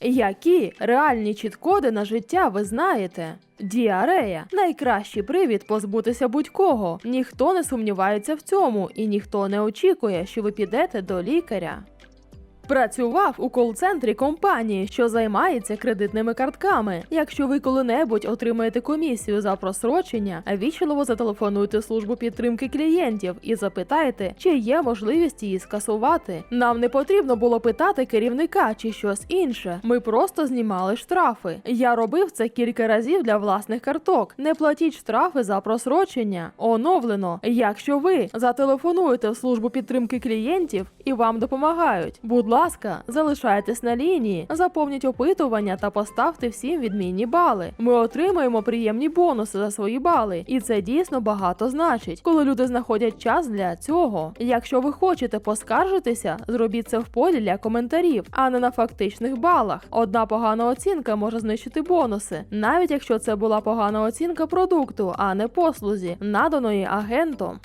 Які реальні чіткоди на життя ви знаєте? Діарея найкращий привід позбутися будь-кого. Ніхто не сумнівається в цьому, і ніхто не очікує, що ви підете до лікаря. Працював у кол-центрі компанії, що займається кредитними картками. Якщо ви коли-небудь отримаєте комісію за просрочення, вічливо зателефонуйте службу підтримки клієнтів і запитайте, чи є можливість її скасувати. Нам не потрібно було питати керівника чи щось інше. Ми просто знімали штрафи. Я робив це кілька разів для власних карток. Не платіть штрафи за просрочення. Оновлено. Якщо ви зателефонуєте в службу підтримки клієнтів і вам допомагають, будь ласка, залишайтесь на лінії, заповніть опитування та поставте всім відмінні бали. Ми отримаємо приємні бонуси за свої бали, і це дійсно багато значить, коли люди знаходять час для цього. Якщо ви хочете поскаржитися, зробіть це в полі для коментарів, а не на фактичних балах. Одна погана оцінка може знищити бонуси, навіть якщо це була погана оцінка продукту, а не послузі, наданої агентом.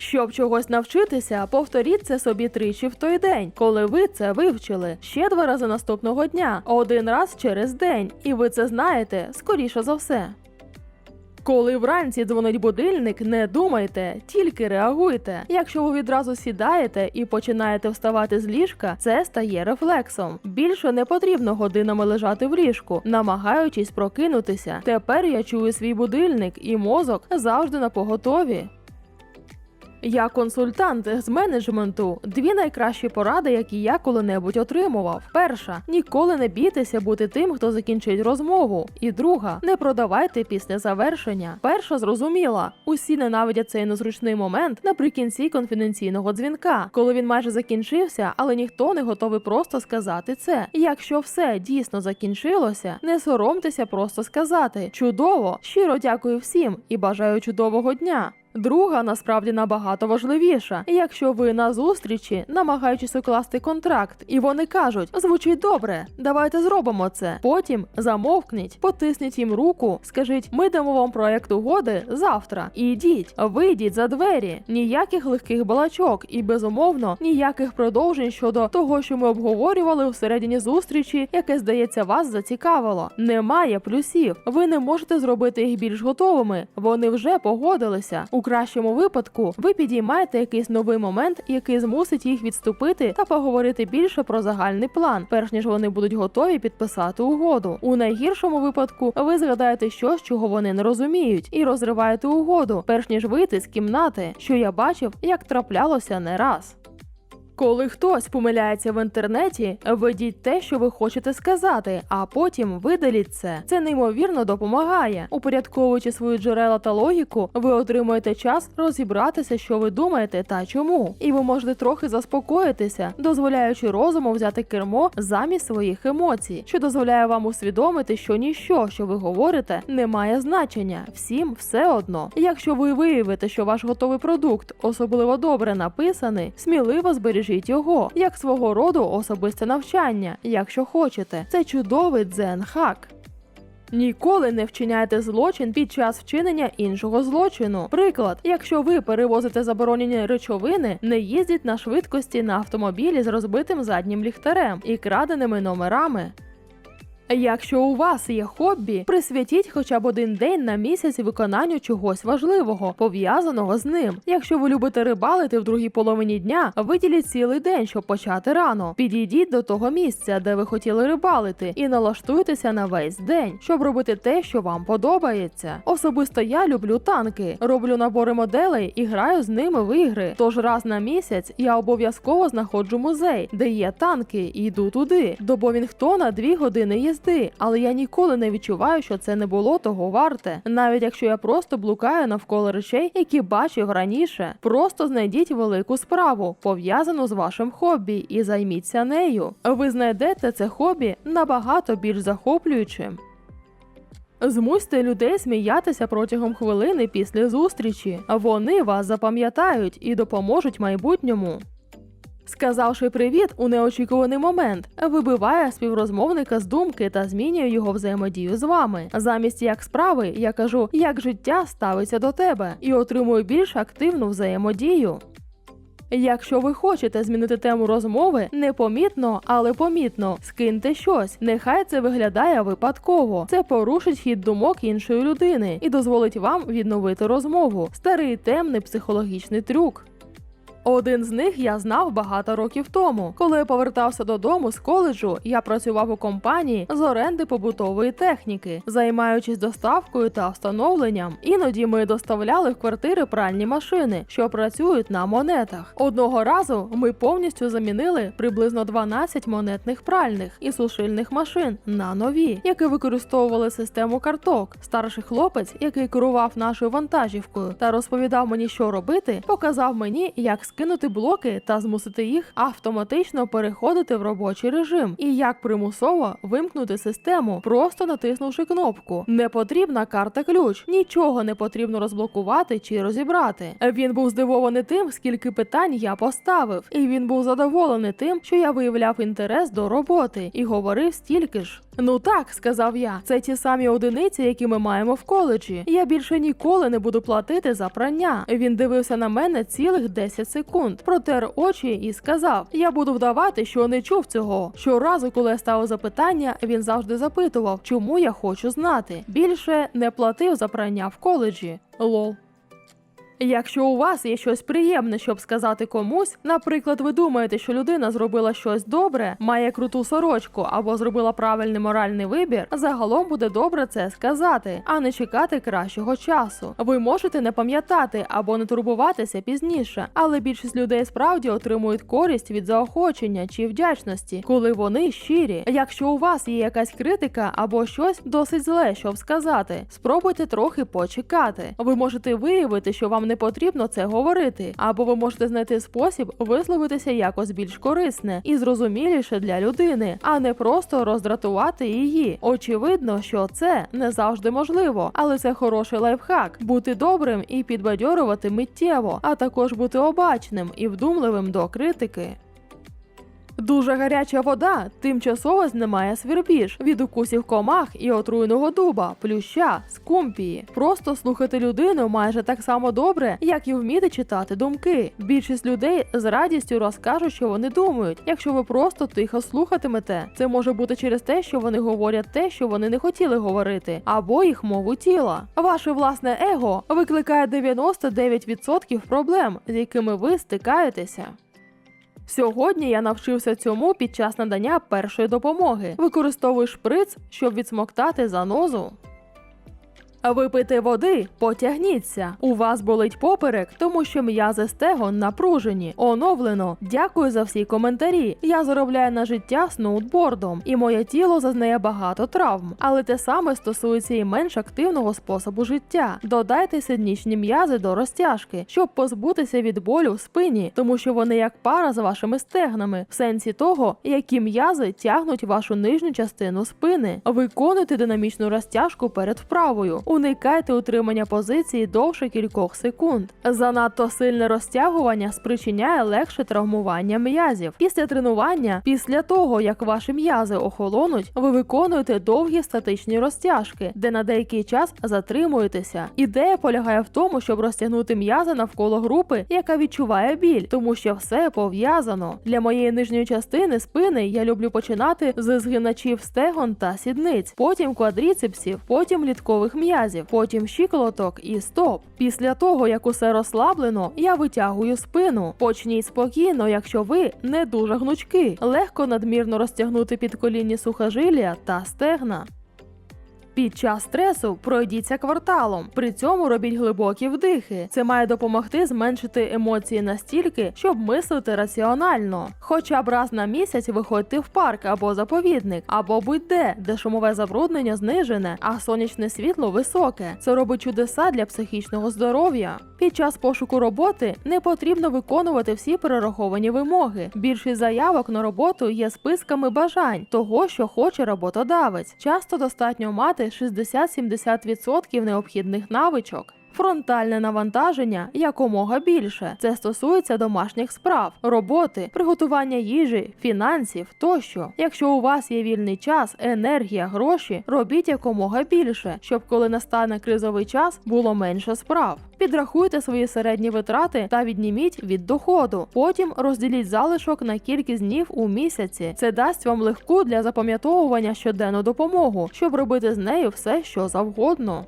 Щоб чогось навчитися, повторіть це собі тричі в той день, коли ви це вивчили. Ще два рази наступного дня, один раз через день, і ви це знаєте скоріше за все. Коли вранці дзвонить будильник, не думайте, тільки реагуйте. Якщо ви відразу сідаєте і починаєте вставати з ліжка, це стає рефлексом. Більше не потрібно годинами лежати в ліжку, намагаючись прокинутися. Тепер я чую свій будильник, і мозок завжди на поготові. Я консультант з менеджменту. Дві найкращі поради, які я коли-небудь отримував. Перша ніколи не бійтеся бути тим, хто закінчить розмову. І друга не продавайте після завершення. Перша зрозуміла, усі ненавидять цей незручний момент наприкінці конфіденційного дзвінка, коли він майже закінчився, але ніхто не готовий просто сказати це. Якщо все дійсно закінчилося, не соромтеся просто сказати чудово, щиро дякую всім і бажаю чудового дня. Друга насправді набагато важливіша. Якщо ви на зустрічі, намагаючись укласти контракт, і вони кажуть, звучить добре, давайте зробимо це. Потім замовкніть, потисніть їм руку, скажіть, ми дамо вам проект угоди завтра. І йдіть, вийдіть за двері. Ніяких легких балачок і безумовно ніяких продовжень щодо того, що ми обговорювали всередині зустрічі, яке здається вас зацікавило. Немає плюсів. Ви не можете зробити їх більш готовими. Вони вже погодилися. У кращому випадку ви підіймаєте якийсь новий момент, який змусить їх відступити та поговорити більше про загальний план, перш ніж вони будуть готові підписати угоду. У найгіршому випадку ви згадаєте щось, чого вони не розуміють, і розриваєте угоду, перш ніж вийти з кімнати, що я бачив, як траплялося не раз. Коли хтось помиляється в інтернеті, ведіть те, що ви хочете сказати, а потім видаліть це. Це неймовірно допомагає. Упорядковуючи свої джерела та логіку, ви отримуєте час розібратися, що ви думаєте та чому. І ви можете трохи заспокоїтися, дозволяючи розуму взяти кермо замість своїх емоцій, що дозволяє вам усвідомити, що ніщо, що ви говорите, не має значення. Всім все одно. Якщо ви виявите, що ваш готовий продукт особливо добре написаний, сміливо збережіть його як свого роду особисте навчання, якщо хочете. Це чудовий дзен-хак. Ніколи не вчиняйте злочин під час вчинення іншого злочину. Приклад, якщо ви перевозите заборонені речовини, не їздіть на швидкості на автомобілі з розбитим заднім ліхтарем і краденими номерами. Якщо у вас є хобі, присвятіть хоча б один день на місяць виконанню чогось важливого, пов'язаного з ним. Якщо ви любите рибалити в другій половині дня, виділіть цілий день, щоб почати рано. Підійдіть до того місця, де ви хотіли рибалити, і налаштуйтеся на весь день, щоб робити те, що вам подобається. Особисто я люблю танки, роблю набори моделей і граю з ними в ігри. Тож раз на місяць я обов'язково знаходжу музей, де є танки, і йду туди. До Бовінгтона дві години їзди, але я ніколи не відчуваю, що це не було того варте. Навіть якщо я просто блукаю навколо речей, які бачив раніше. Просто знайдіть велику справу, пов'язану з вашим хобі, і займіться нею. Ви знайдете це хобі набагато більш захоплюючим. Змусьте людей сміятися протягом хвилини після зустрічі. Вони вас запам'ятають і допоможуть майбутньому. Сказавши привіт у неочікуваний момент, вибиває співрозмовника з думки та змінює його взаємодію з вами. Замість як справи, я кажу, як життя ставиться до тебе, і отримую більш активну взаємодію. Якщо ви хочете змінити тему розмови, непомітно, але помітно, скиньте щось. Нехай це виглядає випадково. Це порушить хід думок іншої людини і дозволить вам відновити розмову. Старий темний психологічний трюк. Один з них я знав багато років тому. Коли я повертався додому з коледжу, я працював у компанії з оренди побутової техніки, займаючись доставкою та встановленням. Іноді ми доставляли в квартири пральні машини, що працюють на монетах. Одного разу ми повністю замінили приблизно 12 монетних пральних і сушильних машин на нові, які використовували систему карток. Старший хлопець, який керував нашою вантажівкою та розповідав мені, що робити, показав мені, як скинути блоки та змусити їх автоматично переходити в робочий режим, і як примусово вимкнути систему, просто натиснувши кнопку. Не потрібна карта ключ, нічого не потрібно розблокувати чи розібрати. Він був здивований тим, скільки питань я поставив, і він був задоволений тим, що я виявляв інтерес до роботи і говорив стільки ж. Ну так, сказав я, це ті самі одиниці, які ми маємо в коледжі. Я більше ніколи не буду платити за прання. Він дивився на мене цілих 10 секунд, протер очі і сказав: Я буду вдавати, що не чув цього. Щоразу, коли я ставив запитання, він завжди запитував, чому я хочу знати. Більше не платив за прання в коледжі. Лол. Якщо у вас є щось приємне, щоб сказати комусь, наприклад, ви думаєте, що людина зробила щось добре, має круту сорочку або зробила правильний моральний вибір, загалом буде добре це сказати, а не чекати кращого часу. Ви можете не пам'ятати або не турбуватися пізніше, але більшість людей справді отримують користь від заохочення чи вдячності, коли вони щирі. Якщо у вас є якась критика або щось досить зле, щоб сказати, спробуйте трохи почекати. Ви можете виявити, що вам не потрібно це говорити, або ви можете знайти спосіб висловитися якось більш корисне і зрозуміліше для людини, а не просто роздратувати її. Очевидно, що це не завжди можливо, але це хороший лайфхак бути добрим і підбадьорувати миттєво, а також бути обачним і вдумливим до критики. Дуже гаряча вода тимчасово знімає свірбіж від укусів комах і отруйного дуба, плюща, скумпії. Просто слухати людину майже так само добре, як і вміти читати думки. Більшість людей з радістю розкажуть, що вони думають. Якщо ви просто тихо слухатимете, це може бути через те, що вони говорять те, що вони не хотіли говорити, або їх мову тіла. Ваше власне его викликає 99% проблем, з якими ви стикаєтеся. Сьогодні я навчився цьому під час надання першої допомоги. Використовуй шприц, щоб відсмоктати занозу. Випити води, потягніться. У вас болить поперек, тому що м'язи стегон напружені. Оновлено. Дякую за всі коментарі. Я заробляю на життя сноутбордом, і моє тіло зазнає багато травм. Але те саме стосується і менш активного способу життя. Додайте сиднічні м'язи до розтяжки, щоб позбутися від болю в спині, тому що вони як пара з вашими стегнами, в сенсі того, які м'язи тягнуть вашу нижню частину спини. Виконуйте динамічну розтяжку перед вправою. Уникайте утримання позиції довше кількох секунд. Занадто сильне розтягування спричиняє легше травмування м'язів. Після тренування, після того як ваші м'язи охолонуть, ви виконуєте довгі статичні розтяжки, де на деякий час затримуєтеся. Ідея полягає в тому, щоб розтягнути м'язи навколо групи, яка відчуває біль, тому що все пов'язано. Для моєї нижньої частини спини я люблю починати з згиначів стегон та сідниць, потім квадріцепсів, потім літкових м'язів, потім щиколоток і стоп. Після того, як усе розслаблено, я витягую спину. Почніть спокійно, якщо ви не дуже гнучки, легко надмірно розтягнути підколінні сухожилля та стегна. Під час стресу пройдіться кварталом. При цьому робіть глибокі вдихи. Це має допомогти зменшити емоції настільки, щоб мислити раціонально. Хоча б раз на місяць виходьте в парк або заповідник, або будь-де, де шумове забруднення знижене, а сонячне світло високе. Це робить чудеса для психічного здоров'я. Під час пошуку роботи не потрібно виконувати всі перераховані вимоги. Більшість заявок на роботу є списками бажань того, що хоче роботодавець. Часто достатньо мати 60-70% необхідних навичок. Фронтальне навантаження якомога більше. Це стосується домашніх справ, роботи, приготування їжі, фінансів тощо. Якщо у вас є вільний час, енергія, гроші, робіть якомога більше, щоб коли настане кризовий час, було менше справ. Підрахуйте свої середні витрати та відніміть від доходу. Потім розділіть залишок на кількість днів у місяці. Це дасть вам легку для запам'ятовування щоденну допомогу, щоб робити з нею все, що завгодно.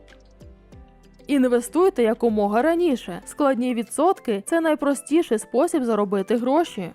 Інвестуйте якомога раніше. Складні відсотки це найпростіший спосіб заробити гроші.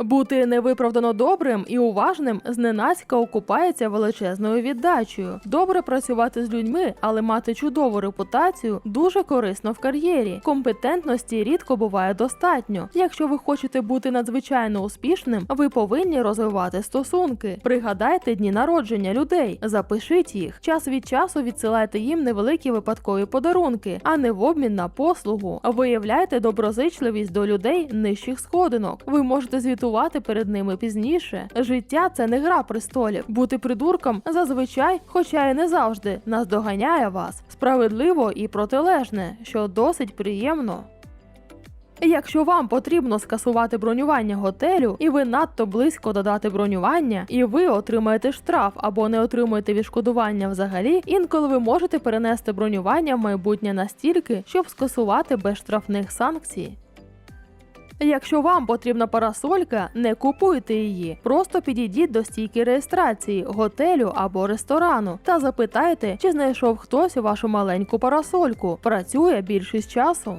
Бути невиправдано добрим і уважним зненацька окупається величезною віддачею. Добре працювати з людьми, але мати чудову репутацію дуже корисно в кар'єрі. Компетентності рідко буває достатньо. Якщо ви хочете бути надзвичайно успішним, ви повинні розвивати стосунки. Пригадайте дні народження людей, запишіть їх. Час від часу відсилайте їм невеликі випадкові подарунки, а не в обмін на послугу. Виявляйте доброзичливість до людей нижчих сходинок. Ви можете звітувати перед ними пізніше. Життя це не гра престолів. Бути придурком зазвичай, хоча й не завжди, наздоганяє вас справедливо і протилежне, що досить приємно. Якщо вам потрібно скасувати бронювання готелю, і ви надто близько додати бронювання, і ви отримаєте штраф або не отримуєте відшкодування взагалі, інколи ви можете перенести бронювання в майбутнє настільки, щоб скасувати без штрафних санкцій. Якщо вам потрібна парасолька, не купуйте її. Просто підійдіть до стійки реєстрації, готелю або ресторану та запитайте, чи знайшов хтось вашу маленьку парасольку. Працює більшість часу.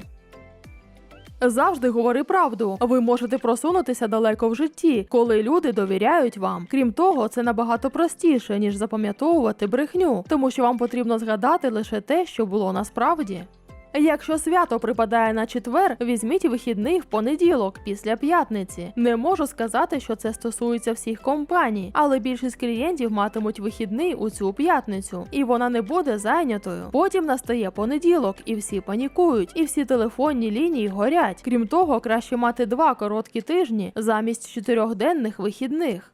Завжди говори правду. Ви можете просунутися далеко в житті, коли люди довіряють вам. Крім того, це набагато простіше ніж запам'ятовувати брехню, тому що вам потрібно згадати лише те, що було насправді. Якщо свято припадає на четвер, візьміть вихідний в понеділок після п'ятниці. Не можу сказати, що це стосується всіх компаній, але більшість клієнтів матимуть вихідний у цю п'ятницю, і вона не буде зайнятою. Потім настає понеділок, і всі панікують, і всі телефонні лінії горять. Крім того, краще мати два короткі тижні замість чотирьохденних вихідних.